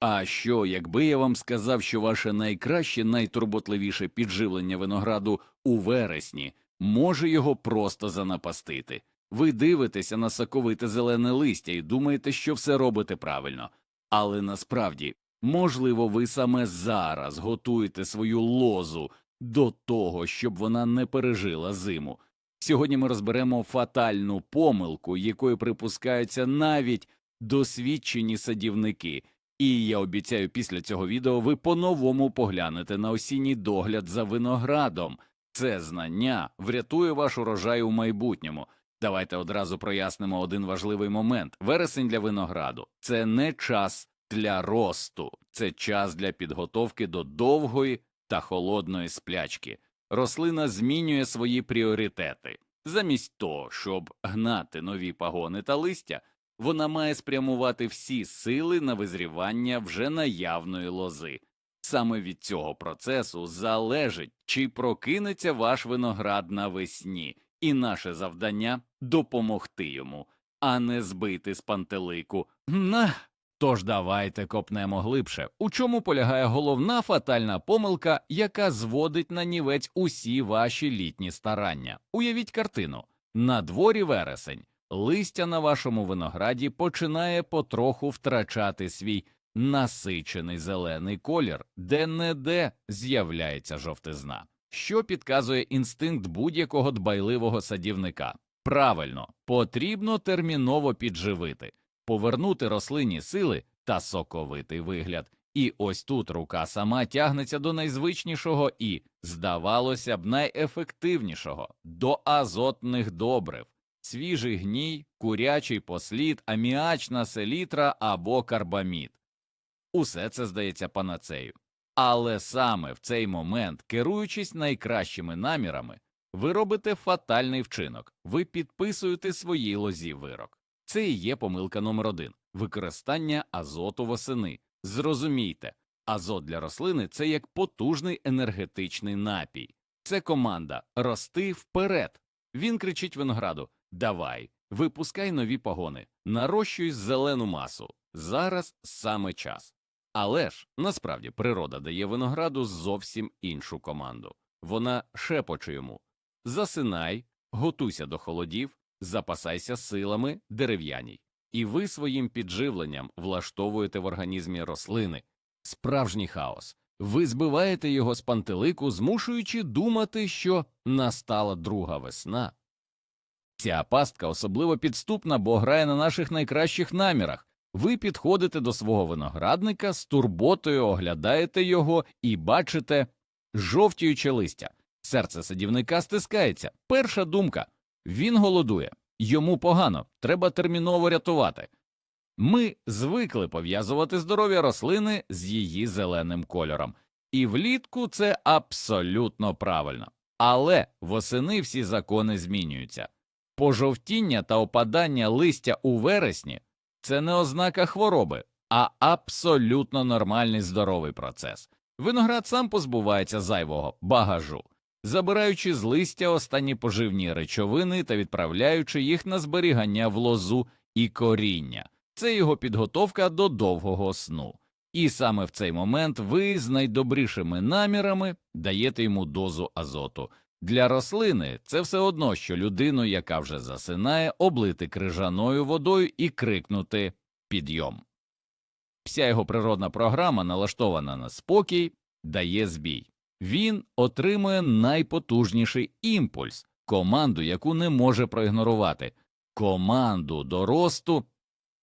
А що, якби я вам сказав, що ваше найкраще, найтурботливіше підживлення винограду у вересні може його просто занапастити? Ви дивитеся на соковите зелене листя і думаєте, що все робите правильно. Але насправді, можливо, ви саме зараз готуєте свою лозу до того, щоб вона не пережила зиму. Сьогодні ми розберемо фатальну помилку, якою припускаються навіть досвідчені садівники. І я обіцяю, після цього відео ви по-новому поглянете на осінній догляд за виноградом. Це знання врятує ваш урожай у майбутньому. Давайте одразу прояснимо один важливий момент. Вересень для винограду це не час для росту, це час для підготовки до довгої та холодної сплячки. Рослина змінює свої пріоритети. Замість того, щоб гнати нові пагони та листя, вона має спрямувати всі сили на визрівання вже наявної лози. Саме від цього процесу залежить, чи прокинеться ваш виноград навесні, і наше завдання допомогти йому, а не збити з пантелику. На. Тож давайте копнемо глибше. У чому полягає головна фатальна помилка, яка зводить на нівець усі ваші літні старання? Уявіть картину. На дворі вересень. Листя на вашому винограді починає потроху втрачати свій насичений зелений колір, де не де з'являється жовтизна, що підказує інстинкт будь-якого дбайливого садівника. Правильно, потрібно терміново підживити, повернути рослині сили та соковитий вигляд. І ось тут рука сама тягнеться до найзвичнішого і, здавалося б, найефективнішого до азотних добрив свіжий гній, курячий послід, аміачна селітра або карбамід. Усе це здається панацею. Але саме в цей момент, керуючись найкращими намірами, ви робите фатальний вчинок, ви підписуєте своїй лозі вирок. Це і є помилка номер один використання азоту восени. Зрозумійте, азот для рослини це як потужний енергетичний напій. Це команда рости вперед. Він кричить винограду Давай, випускай нові погони, нарощуй зелену масу. Зараз саме час. Але ж насправді природа дає винограду зовсім іншу команду. Вона шепоче йому засинай, готуйся до холодів, запасайся силами дерев'яній. І ви своїм підживленням влаштовуєте в організмі рослини справжній хаос. Ви збиваєте його з пантелику, змушуючи думати, що настала друга весна. Ця пастка особливо підступна, бо грає на наших найкращих намірах. Ви підходите до свого виноградника з турботою, оглядаєте його і бачите жовтіюче листя. Серце садівника стискається. Перша думка він голодує, йому погано, треба терміново рятувати. Ми звикли пов'язувати здоров'я рослини з її зеленим кольором, і влітку це абсолютно правильно. Але восени всі закони змінюються. Пожовтіння та опадання листя у вересні це не ознака хвороби, а абсолютно нормальний здоровий процес. Виноград сам позбувається зайвого багажу, забираючи з листя останні поживні речовини та відправляючи їх на зберігання в лозу і коріння. Це його підготовка до довгого сну. І саме в цей момент ви з найдобрішими намірами даєте йому дозу азоту. Для рослини це все одно, що людину, яка вже засинає, облити крижаною водою і крикнути підйом. Вся його природна програма, налаштована на спокій, дає збій. Він отримує найпотужніший імпульс, команду, яку не може проігнорувати, команду до росту.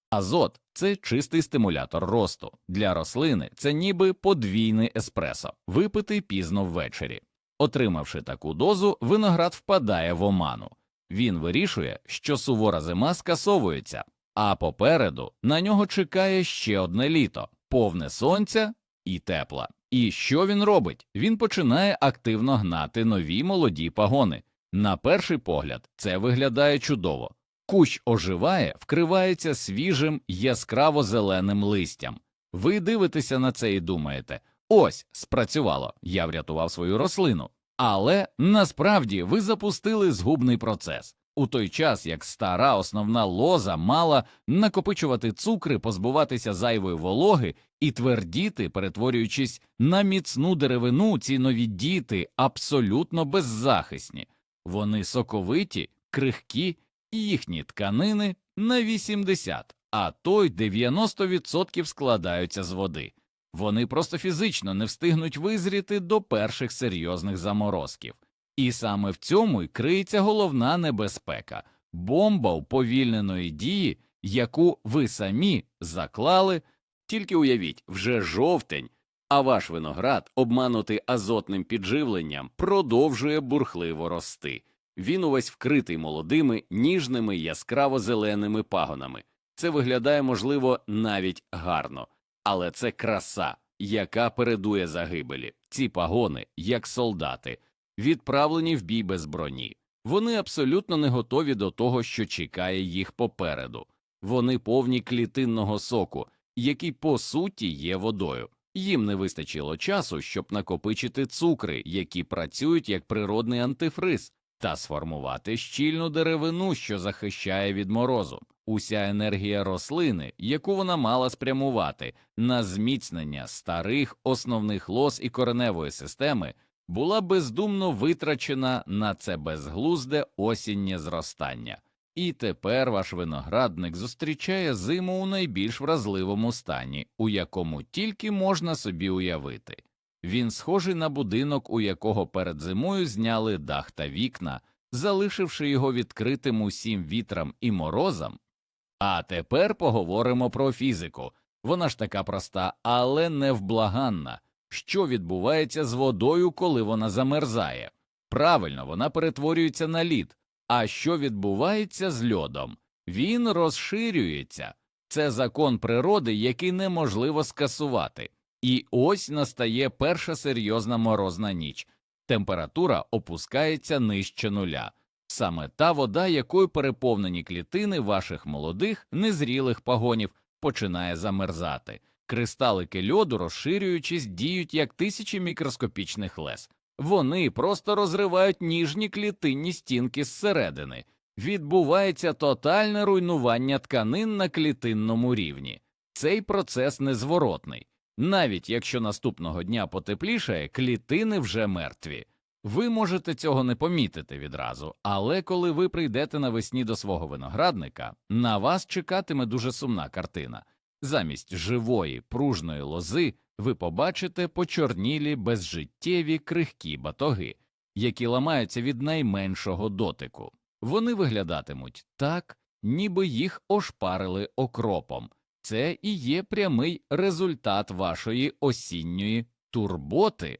Азот це чистий стимулятор росту. Для рослини це ніби подвійний еспресо, випитий пізно ввечері. Отримавши таку дозу, виноград впадає в оману. Він вирішує, що сувора зима скасовується, а попереду на нього чекає ще одне літо, повне сонця і тепла. І що він робить? Він починає активно гнати нові молоді пагони. На перший погляд, це виглядає чудово. Кущ оживає, вкривається свіжим яскраво зеленим листям. Ви дивитеся на це і думаєте ось спрацювало, я врятував свою рослину. Але насправді ви запустили згубний процес. У той час як стара основна лоза мала накопичувати цукри, позбуватися зайвої вологи і твердіти, перетворюючись на міцну деревину, ці нові діти абсолютно беззахисні. Вони соковиті, крихкі, їхні тканини на 80, а то й 90% складаються з води. Вони просто фізично не встигнуть визріти до перших серйозних заморозків. І саме в цьому й криється головна небезпека бомба уповільненої дії, яку ви самі заклали. Тільки уявіть, вже жовтень, а ваш виноград, обманутий азотним підживленням, продовжує бурхливо рости. Він увесь вкритий молодими, ніжними, яскраво зеленими пагонами. Це виглядає, можливо, навіть гарно, але це краса, яка передує загибелі. Ці пагони, як солдати, відправлені в бій без броні. Вони абсолютно не готові до того, що чекає їх попереду. Вони повні клітинного соку, який по суті є водою. Їм не вистачило часу, щоб накопичити цукри, які працюють як природний антифриз, та сформувати щільну деревину, що захищає від морозу. Уся енергія рослини, яку вона мала спрямувати на зміцнення старих основних лос і кореневої системи, була бездумно витрачена на це безглузде осіннє зростання. І тепер ваш виноградник зустрічає зиму у найбільш вразливому стані, у якому тільки можна собі уявити. Він схожий на будинок, у якого перед зимою зняли дах та вікна, залишивши його відкритим усім вітрам і морозам. А тепер поговоримо про фізику. Вона ж така проста, але невблаганна. Що відбувається з водою, коли вона замерзає? Правильно, вона перетворюється на лід. А що відбувається з льодом? Він розширюється. Це закон природи, який неможливо скасувати. І ось настає перша серйозна морозна ніч. Температура опускається нижче нуля. Саме та вода, якою переповнені клітини ваших молодих, незрілих пагонів, починає замерзати. Кристалики льоду, розширюючись, діють як тисячі мікроскопічних лез. Вони просто розривають ніжні клітинні стінки зсередини. Відбувається тотальне руйнування тканин на клітинному рівні. Цей процес незворотний. Навіть якщо наступного дня потеплішає, клітини вже мертві. Ви можете цього не помітити відразу, але коли ви прийдете навесні до свого виноградника, на вас чекатиме дуже сумна картина. Замість живої пружної лози ви побачите почорнілі безжиттєві крихкі батоги, які ламаються від найменшого дотику. Вони виглядатимуть так, ніби їх ошпарили окропом. Це і є прямий результат вашої осінньої турботи.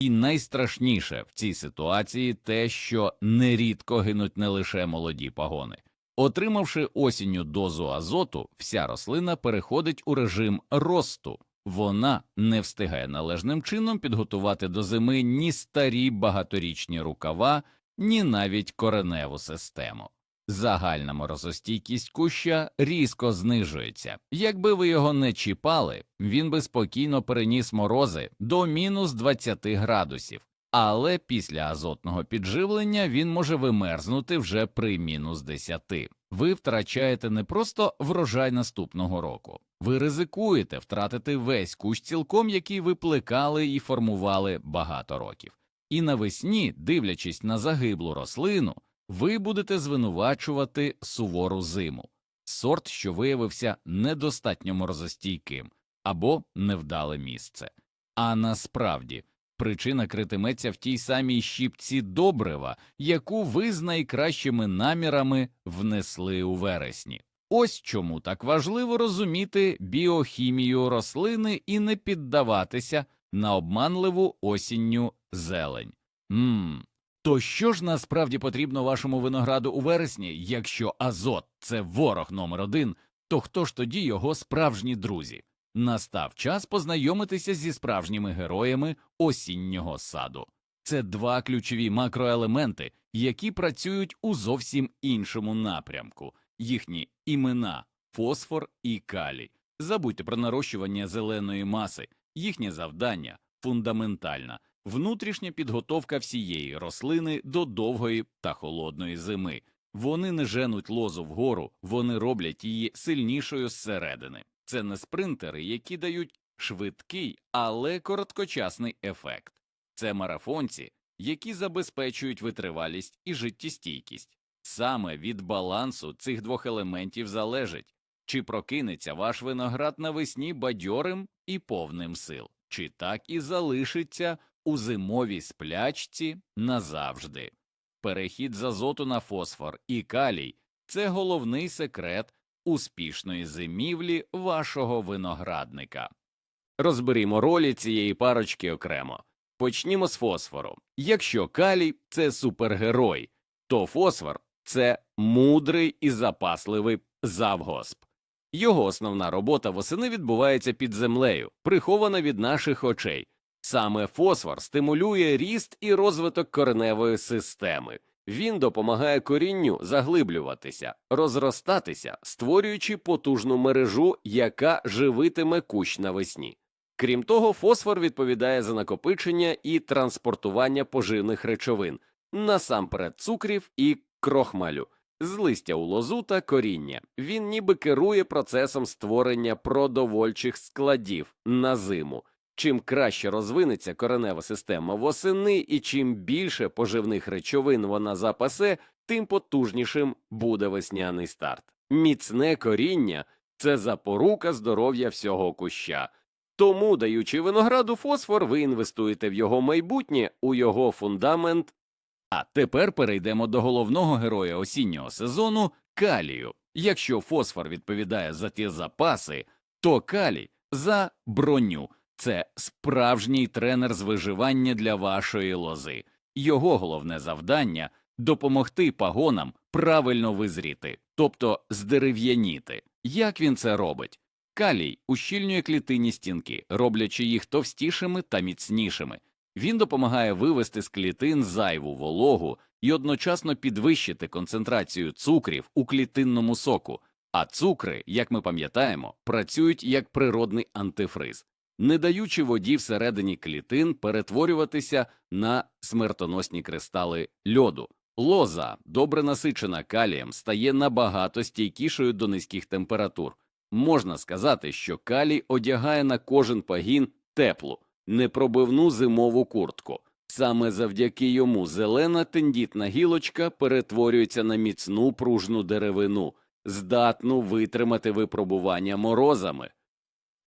І найстрашніше в цій ситуації те, що нерідко гинуть не лише молоді пагони. Отримавши осінню дозу азоту, вся рослина переходить у режим росту. Вона не встигає належним чином підготувати до зими ні старі багаторічні рукава, ні навіть кореневу систему. Загальна морозостійкість куща різко знижується. Якби ви його не чіпали, він би спокійно переніс морози до мінус 20 градусів, але після азотного підживлення він може вимерзнути вже при мінус 10. Ви втрачаєте не просто врожай наступного року, ви ризикуєте втратити весь кущ цілком, який ви плекали і формували багато років. І навесні, дивлячись на загиблу рослину, ви будете звинувачувати сувору зиму, сорт, що виявився недостатньо морозостійким або невдале місце. А насправді причина критиметься в тій самій щіпці добрива, яку ви з найкращими намірами внесли у вересні. Ось чому так важливо розуміти біохімію рослини і не піддаватися на обманливу осінню зелень. Мм, то що ж насправді потрібно вашому винограду у вересні, якщо азот це ворог номер один, то хто ж тоді його справжні друзі? Настав час познайомитися зі справжніми героями осіннього саду. Це два ключові макроелементи, які працюють у зовсім іншому напрямку. Їхні імена фосфор і калій. Забудьте про нарощування зеленої маси. Їхнє завдання фундаментальна внутрішня підготовка всієї рослини до довгої та холодної зими. Вони не женуть лозу вгору, вони роблять її сильнішою зсередини. Це не спринтери, які дають швидкий, але короткочасний ефект. Це марафонці, які забезпечують витривалість і життєстійкість. Саме від балансу цих двох елементів залежить, чи прокинеться ваш виноград навесні бадьорим і повним сил, чи так і залишиться у зимовій сплячці назавжди. Перехід з азоту на фосфор і калій це головний секрет успішної зимівлі вашого виноградника. Розберімо ролі цієї парочки окремо. Почнімо з фосфору. Якщо калій це супергерой, то фосфор це мудрий і запасливий завгосп. Його основна робота восени відбувається під землею, прихована від наших очей. Саме фосфор стимулює ріст і розвиток кореневої системи. Він допомагає корінню заглиблюватися, розростатися, створюючи потужну мережу, яка живитиме кущ навесні. Крім того, фосфор відповідає за накопичення і транспортування поживних речовин, насамперед цукрів і крохмалю, з листя у лозу та коріння. Він ніби керує процесом створення продовольчих складів на зиму. Чим краще розвинеться коренева система восени і чим більше поживних речовин вона запасе, тим потужнішим буде весняний старт. Міцне коріння це запорука здоров'я всього куща. Тому, даючи винограду фосфор, ви інвестуєте в його майбутнє, у його фундамент. А тепер перейдемо до головного героя осіннього сезону калію. Якщо фосфор відповідає за ті запаси, то калій за броню. Це справжній тренер з виживання для вашої лози. Його головне завдання допомогти пагонам правильно визріти, тобто здерев'яніти. Як він це робить? Калій ущільнює клітинні стінки, роблячи їх товстішими та міцнішими. Він допомагає вивести з клітин зайву вологу і одночасно підвищити концентрацію цукрів у клітинному соку. А цукри, як ми пам'ятаємо, працюють як природний антифриз, не даючи воді всередині клітин перетворюватися на смертоносні кристали льоду. Лоза, добре насичена калієм, стає набагато стійкішою до низьких температур. Можна сказати, що калій одягає на кожен пагін теплу, непробивну зимову куртку. Саме завдяки йому зелена тендітна гілочка перетворюється на міцну пружну деревину, здатну витримати випробування морозами.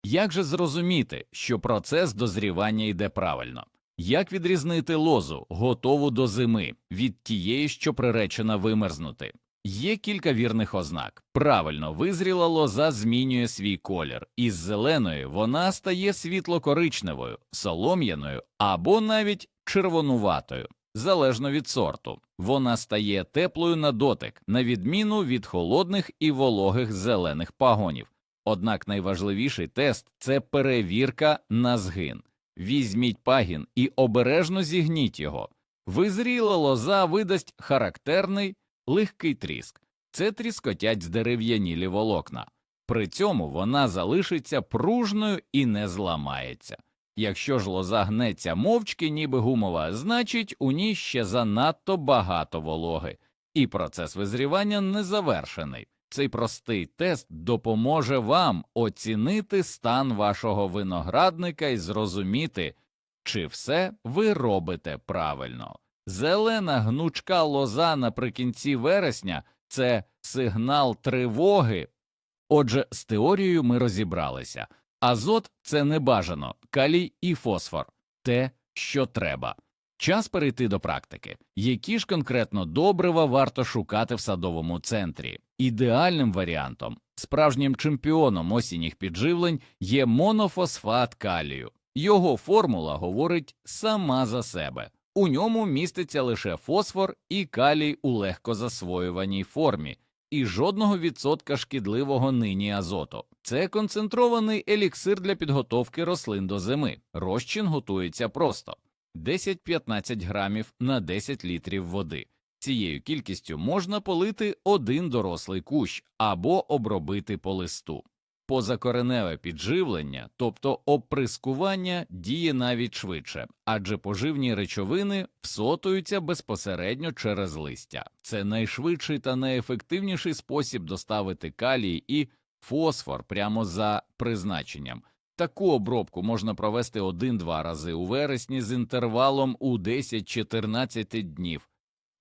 Як же зрозуміти, що процес дозрівання йде правильно? Як відрізнити лозу, готову до зими, від тієї, що приречена вимерзнути? Є кілька вірних ознак. Правильно визріла лоза змінює свій колір, із зеленої вона стає світло-коричневою, солом'яною або навіть червонуватою, залежно від сорту. Вона стає теплою на дотик, на відміну від холодних і вологих зелених пагонів. Однак найважливіший тест це перевірка на згин. Візьміть пагін і обережно зігніть його. Визріла лоза видасть характерний легкий тріск. Це тріскотять здерев'янілі волокна. При цьому вона залишиться пружною і не зламається. Якщо ж лоза гнеться мовчки, ніби гумова, значить у ній ще занадто багато вологи, і процес визрівання не завершений. Цей простий тест допоможе вам оцінити стан вашого виноградника і зрозуміти, чи все ви робите правильно. Зелена гнучка лоза наприкінці вересня це сигнал тривоги. Отже, з теорією ми розібралися. Азот це небажано, калій і фосфор те, що треба. Час перейти до практики. Які ж конкретно добрива варто шукати в садовому центрі? Ідеальним варіантом, справжнім чемпіоном осінніх підживлень є монофосфат калію. Його формула говорить сама за себе. У ньому міститься лише фосфор і калій у легкозасвоюваній формі, і жодного відсотка шкідливого нині азоту. Це концентрований еліксир для підготовки рослин до зими. Розчин готується просто 10-15 грамів на 10 літрів води. Цією кількістю можна полити один дорослий кущ або обробити по листу. Позакореневе підживлення, тобто оприскування, діє навіть швидше, адже поживні речовини всотуються безпосередньо через листя. Це найшвидший та найефективніший спосіб доставити калій і фосфор прямо за призначенням. Таку обробку можна провести 1-2 рази у вересні з інтервалом у 10-14 днів.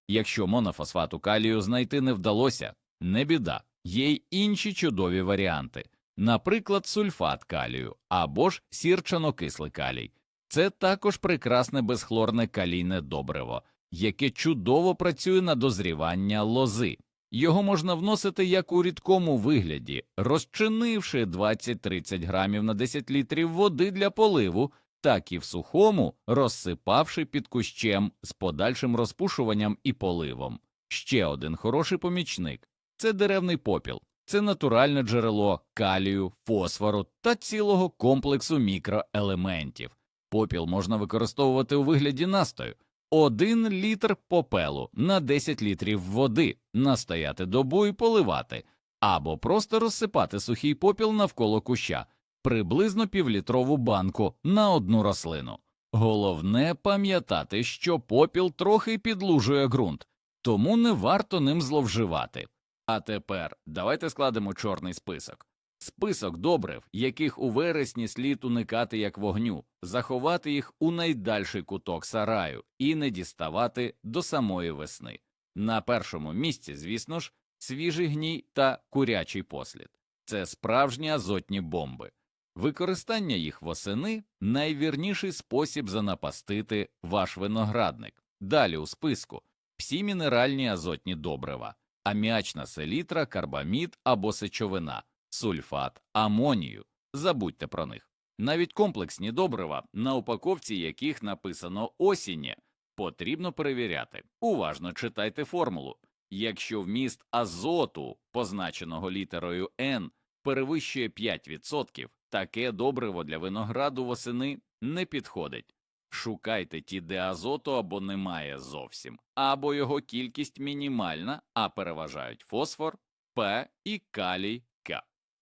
Якщо монофосфату калію знайти не вдалося, не біда, є й інші чудові варіанти, наприклад, сульфат калію або ж сірчано-кислий калій. Це також прекрасне безхлорне калійне добриво, яке чудово працює на дозрівання лози. Його можна вносити як у рідкому вигляді, розчинивши 20-30 грамів на 10 літрів води для поливу, так і в сухому, розсипавши під кущем з подальшим розпушуванням і поливом. Ще один хороший помічник це деревний попіл, це натуральне джерело калію, фосфору та цілого комплексу мікроелементів. Попіл можна використовувати у вигляді настою. Один літр попелу на 10 літрів води, настояти добу і поливати, або просто розсипати сухий попіл навколо куща, приблизно півлітрову банку на одну рослину. Головне пам'ятати, що попіл трохи підлужує ґрунт, тому не варто ним зловживати. А тепер давайте складемо чорний список. Список добрив, яких у вересні слід уникати як вогню, заховати їх у найдальший куток сараю і не діставати до самої весни. На першому місці, звісно ж, свіжий гній та курячий послід це справжні азотні бомби. Використання їх восени найвірніший спосіб занапастити ваш виноградник. Далі у списку всі мінеральні азотні добрива, аміачна селітра, карбамід або сечовина сульфат, амонію. Забудьте про них. Навіть комплексні добрива, на упаковці яких написано осіннє, потрібно перевіряти. Уважно читайте формулу. Якщо вміст азоту, позначеного літерою N, перевищує 5%, таке добриво для винограду восени не підходить. Шукайте ті, де азоту або немає зовсім, або його кількість мінімальна, а переважають фосфор, П і калій.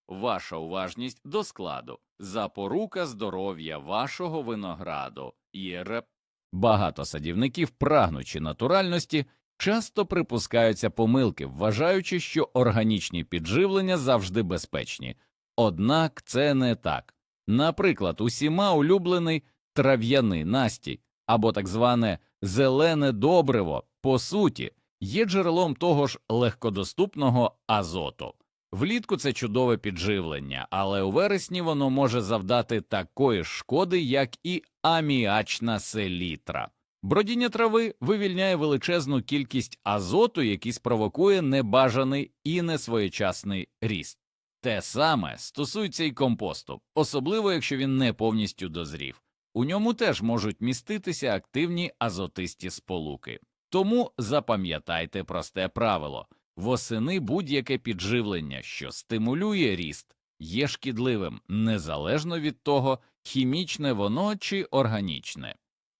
Ваша уважність до складу запорука здоров'я вашого винограду ЄРЕП. Багато садівників, прагнучи натуральності, часто припускаються помилки, вважаючи, що органічні підживлення завжди безпечні. Однак це не так. Наприклад, усіма улюблений трав'яний настій або так зване зелене добриво, по суті, є джерелом того ж легкодоступного азоту. Влітку це чудове підживлення, але у вересні воно може завдати такої шкоди, як і аміачна селітра. Бродіння трави вивільняє величезну кількість азоту, який спровокує небажаний і несвоєчасний ріст. Те саме стосується і компосту, особливо якщо він не повністю дозрів. У ньому теж можуть міститися активні азотисті сполуки. Тому запам'ятайте просте правило восени будь-яке підживлення, що стимулює ріст, є шкідливим незалежно від того, хімічне воно чи органічне.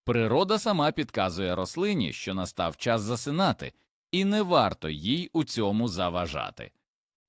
Природа сама підказує рослині, що настав час засинати, і не варто їй у цьому заважати.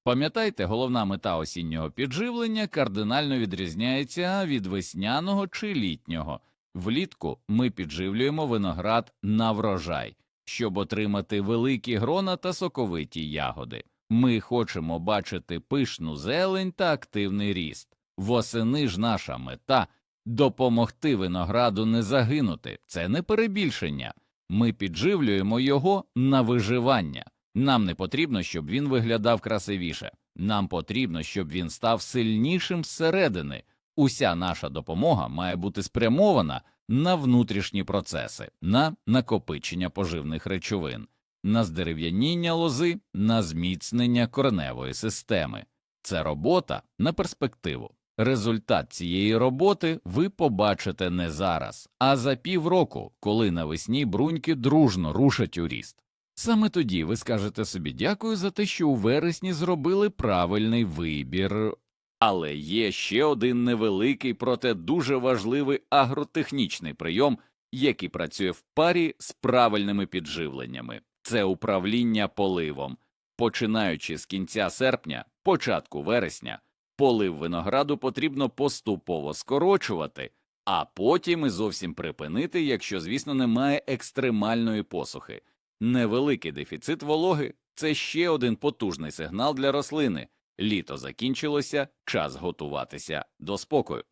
Пам'ятайте, головна мета осіннього підживлення кардинально відрізняється від весняного чи літнього. Влітку ми підживлюємо виноград на врожай, щоб отримати великі грона та соковиті ягоди. Ми хочемо бачити пишну зелень та активний ріст. Восени ж наша мета допомогти винограду не загинути. Це не перебільшення. Ми підживлюємо його на виживання. Нам не потрібно, щоб він виглядав красивіше. Нам потрібно, щоб він став сильнішим зсередини. Уся наша допомога має бути спрямована на внутрішні процеси, на накопичення поживних речовин, на здерев'яніння лози, на зміцнення кореневої системи. Це робота на перспективу. Результат цієї роботи ви побачите не зараз, а за півроку, коли навесні бруньки дружно рушать у ріст. Саме тоді ви скажете собі дякую за те, що у вересні зробили правильний вибір. Але є ще один невеликий, проте дуже важливий агротехнічний прийом, який працює в парі з правильними підживленнями це управління поливом. Починаючи з кінця серпня, початку вересня, полив винограду потрібно поступово скорочувати, а потім і зовсім припинити, якщо, звісно, немає екстремальної посухи. Невеликий дефіцит вологи це ще один потужний сигнал для рослини. Літо закінчилося, час готуватися до спокою.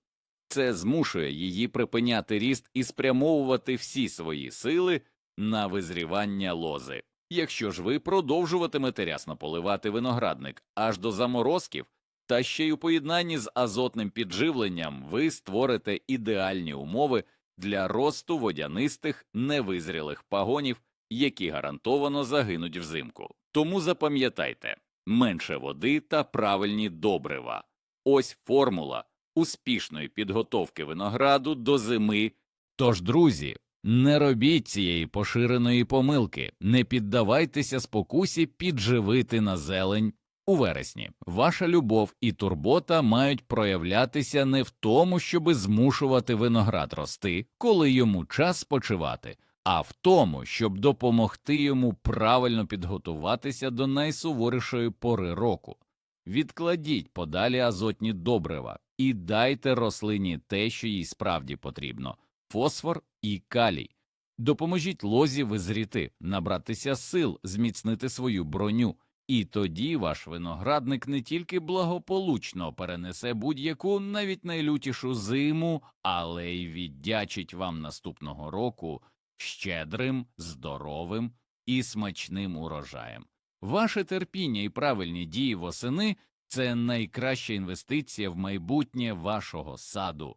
Це змушує її припиняти ріст і спрямовувати всі свої сили на визрівання лози. Якщо ж ви продовжуватимете рясно поливати виноградник аж до заморозків, та ще й у поєднанні з азотним підживленням ви створите ідеальні умови для росту водянистих невизрілих пагонів, які гарантовано загинуть взимку. Тому запам'ятайте менше води та правильні добрива. Ось формула успішної підготовки винограду до зими. Тож, друзі, не робіть цієї поширеної помилки, не піддавайтеся спокусі підживити на зелень у вересні. Ваша любов і турбота мають проявлятися не в тому, щоби змушувати виноград рости, коли йому час спочивати, а в тому, щоб допомогти йому правильно підготуватися до найсуворішої пори року. Відкладіть подалі азотні добрива і дайте рослині те, що їй справді потрібно фосфор і калій. Допоможіть лозі визріти, набратися сил, зміцнити свою броню, і тоді ваш виноградник не тільки благополучно перенесе будь-яку навіть найлютішу зиму, але й віддячить вам наступного року щедрим, здоровим і смачним урожаєм. Ваше терпіння і правильні дії восени це найкраща інвестиція в майбутнє вашого саду.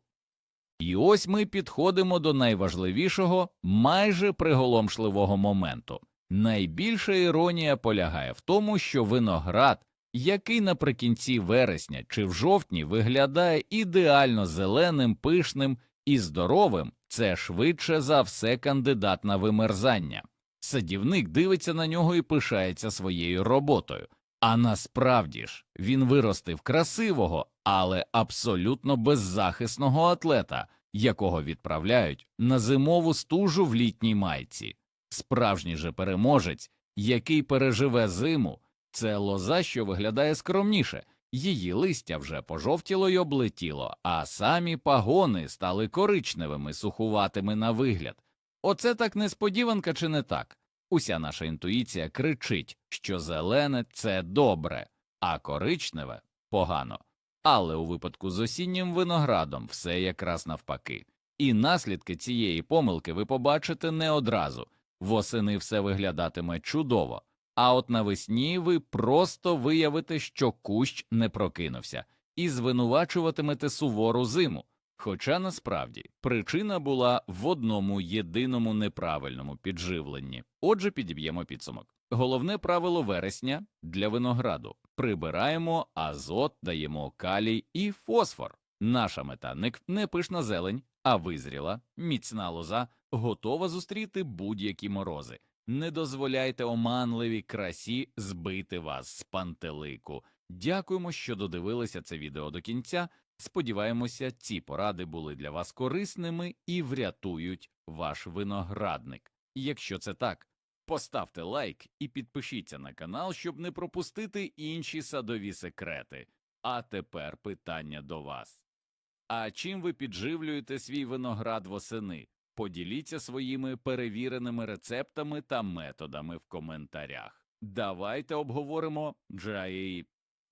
І ось ми підходимо до найважливішого, майже приголомшливого моменту. Найбільша іронія полягає в тому, що виноград, який наприкінці вересня чи в жовтні виглядає ідеально зеленим, пишним і здоровим, це швидше за все кандидат на вимерзання. Садівник дивиться на нього і пишається своєю роботою. А насправді ж він виростив красивого, але абсолютно беззахисного атлета, якого відправляють на зимову стужу в літній майці. Справжній же переможець, який переживе зиму, це лоза, що виглядає скромніше, її листя вже пожовтіло й облетіло, а самі пагони стали коричневими, сухуватими на вигляд. Оце так несподіванка чи не так? Уся наша інтуїція кричить, що зелене це добре, а коричневе погано. Але у випадку з осіннім виноградом все якраз навпаки. І наслідки цієї помилки ви побачите не одразу. Восени все виглядатиме чудово, а от навесні ви просто виявите, що кущ не прокинувся, і звинувачуватимете сувору зиму. Хоча насправді причина була в одному єдиному неправильному підживленні. Отже, підіб'ємо підсумок. Головне правило вересня для винограду прибираємо азот, даємо калій і фосфор. Наша мета не, пишна зелень, а визріла, міцна лоза, готова зустріти будь-які морози. Не дозволяйте оманливій красі збити вас з пантелику. Дякуємо, що додивилися це відео до кінця. Сподіваємося, ці поради були для вас корисними і врятують ваш виноградник. Якщо це так, поставте лайк і підпишіться на канал, щоб не пропустити інші садові секрети. А тепер питання до вас. А чим ви підживлюєте свій виноград восени? Поділіться своїми перевіреними рецептами та методами в коментарях. Давайте обговоримо, Джаї